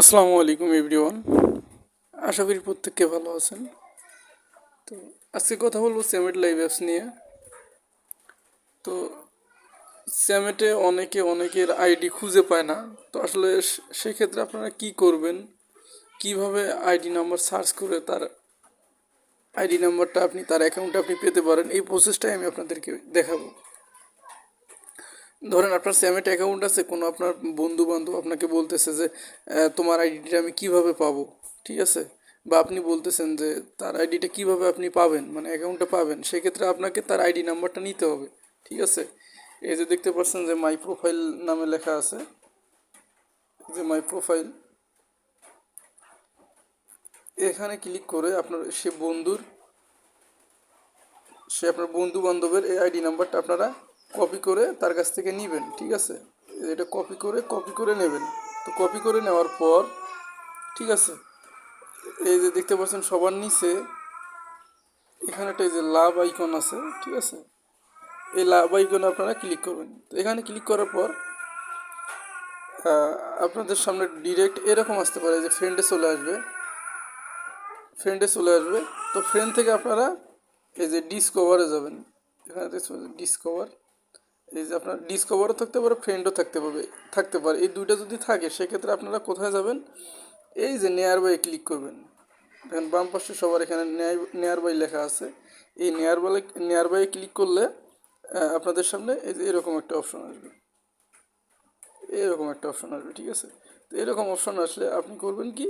আসসালামু আলাইকুম এভরিওয়ান। আশা করি প্রত্যেককে ভালো আছেন। তো আজকে কথা বলব স্যামেট লাইভ অ্যাপস নিয়ে। তো স্যামেটে অনেকে অনেকের আইডি খুঁজে পায় না। তো আসলে সেক্ষেত্রে আপনারা কি করবেন? কীভাবে আইডি নাম্বার সার্চ করে তার আইডি নাম্বারটা আপনি তার অ্যাকাউন্টে আপনি পেতে পারেন? এই প্রসেসটাই আমি আপনাদেরকে দেখাবো। ধরেন আপনার স্যামেট অ্যাকাউন্ট আছে, কোনো আপনার বন্ধু বান্ধব আপনাকে বলতেছে যে তোমার আইডিটা আমি কীভাবে পাবো? ঠিক আছে? বা আপনি বলতেছেন যে, তার আইডিটা কীভাবে আপনি পাবেন? মানে অ্যাকাউন্টটা পাবেন, সেক্ষেত্রে আপনাকে তার আইডি নাম্বারটা নিতে হবে, ঠিক আছে? এই যে দেখতে পাচ্ছেন যে মাই প্রোফাইল নামে লেখা আছে, যে মাই প্রোফাইল এখানে ক্লিক করে আপনার, সে বন্ধুর, সে আপনার বন্ধু বান্ধবের এই আইডি নাম্বারটা আপনারা কপি করে তার কাছ থেকে নেবেন, ঠিক আছে? এটা কপি করে কপি করে নেবেন। তো কপি করে নেওয়ার পর, ঠিক আছে? এই যে দেখতে পাচ্ছেন সবার নিচে এখানে একটা এই যে লাভ আইকন আছে, ঠিক আছে? এই লাভ আইকনে আপনারা ক্লিক করবেন। তো এখানে ক্লিক করার পর আপনাদের সামনে ডিরেক্ট এরকম আসতে পারে যে ফ্রেন্ডে চলে আসবে। ফ্রেন্ডে চলে আসবে। তো ফ্রেন্ড থেকে আপনারা এই যে ডিসকভারে যাবেন। এখানে ডিসকভার এই যে আপনার ডিসকভারও থাকতে পারে ফ্রেন্ডও থাকতে পারবে থাকতে পারে। এই দুইটা যদি থাকে, সেক্ষেত্রে আপনারা কোথায় যাবেন? এই যে নেয়ার বাই ক্লিক করবেন। দেখেন, বাম পাশে সবার এখানে নেয়ার বাই লেখা আছে। এই নেয়ার বাই নেয়ার বাই ক্লিক করলে আপনাদের সামনে এই যে এরকম একটা অপশন আসবে। এরকম একটা অপশন আসবে, ঠিক আছে? তো এরকম অপশন আসলে আপনি করবেন কি?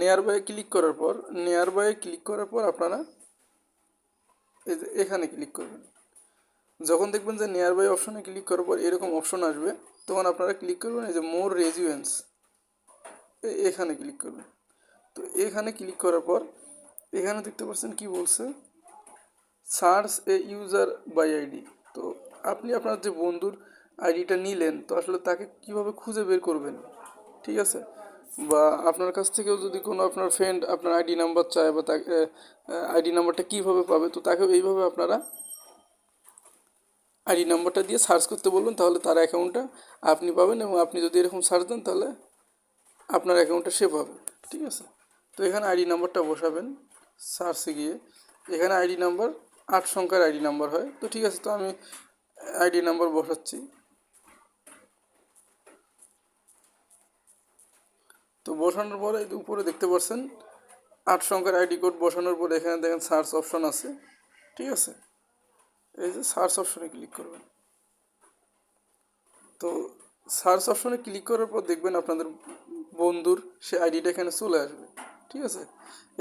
নেয়ার বাই ক্লিক করার পর নেয়ার বাই ক্লিক করার পর আপনারা এই যে এখানে ক্লিক করবেন। যখন দেখবেন যে নিয়ার বাই অপশনে ক্লিক করার পর এরকম অপশন আসবে, তখন আপনারা ক্লিক করবেন এই যে মোর রেজিউয়েন্স এখানে ক্লিক করবেন। তো এখানে ক্লিক করার পর এখানে দেখতে পাচ্ছেন কি বলছে? Search a user by ID তো আপনি আপনার যে বন্ধুর আইডিটা নিলেন, তো আসলে তাকে কীভাবে খুঁজে বের করবেন? ঠিক আছে? বা আপনার কাছ থেকেও যদি কোনো আপনার ফ্রেন্ড আপনার আইডি নাম্বার চায় বা তাকে আইডি নাম্বারটা কীভাবে পাবে, তো তাকেও এইভাবে আপনারা আইডি নাম্বারটা দিয়ে সার্চ করতে বলবেন, তাহলে তার অ্যাকাউন্টটা আপনি পাবেন এবং আপনি যদি এরকম সার্চ দেন, তাহলে আপনার অ্যাকাউন্টটা সে পাবে। ঠিক আছে? তো এখানে আইডি নাম্বারটা বসাবেন সার্চে গিয়ে। এখানে আইডি নাম্বার, আট সংখ্যার আইডি নাম্বার হয়। তো ঠিক আছে, তো আমি আইডি নাম্বার বসাচ্ছি। তো বসানোর পরে উপরে দেখতে পাচ্ছেন, আট সংখ্যার আইডি কোড বসানোর পরে এখানে দেখেন সার্চ অপশন আছে। ঠিক আছে? এই যে সার্চ অপশনে ক্লিক করবেন। তো সার্চ অপশনে ক্লিক করার পর দেখবেন আপনাদের বন্ধুর সে আইডিটা এখানে চলে আসবে, ঠিক আছে?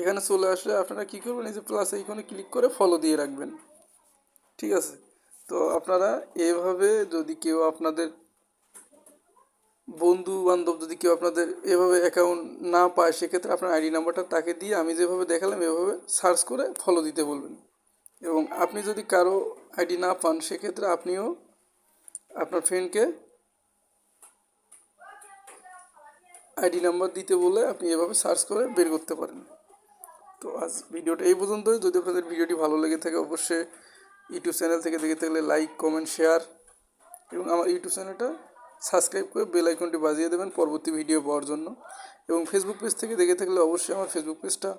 এখানে চলে আসলে আপনারা কী করবেন, এই যে প্লাস এইখানে ক্লিক করে ফলো দিয়ে রাখবেন, ঠিক আছে? তো আপনারা এভাবে যদি কেউ আপনাদের বন্ধু বান্ধব যদি কেউ আপনাদের এভাবে অ্যাকাউন্ট না পায়, সেক্ষেত্রে আপনার আইডি নাম্বারটা তাকে দিয়ে আমি যেভাবে দেখালাম, এভাবে সার্চ করে ফলো দিতে বলবেন। এবং আপনি যদি কারও আইডি না পান, সেক্ষেত্রে আপনিও আপনার ফ্রেন্ডকে আইডি নাম্বার দিতে বলে আপনি এভাবে সার্চ করে বের করতে পারেন। তো আজ ভিডিওটা এই পর্যন্তই। যদি আপনাদের ভিডিওটি ভালো লেগে থাকে, অবশ্যই ইউটিউব চ্যানেল থেকে দেখে থাকলে লাইক কমেন্ট শেয়ার এবং আমার ইউটিউব চ্যানেলটা সাবস্ক্রাইব করে বেল আইকনটি বাজিয়ে দেবেন পরবর্তী ভিডিও পাওয়ার জন্য। এবং ফেসবুক পেজ থেকে দেখে থাকলে অবশ্যই আমার ফেসবুক পেজটা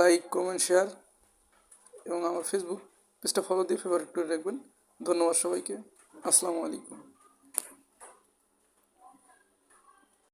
লাইক কমেন্ট শেয়ার এবং আমার ফেসবুক পেজটা ফলো দিয়ে ফেভারিট করে রাখবেন। ধন্যবাদ সবাইকে। আসসালামু আলাইকুম।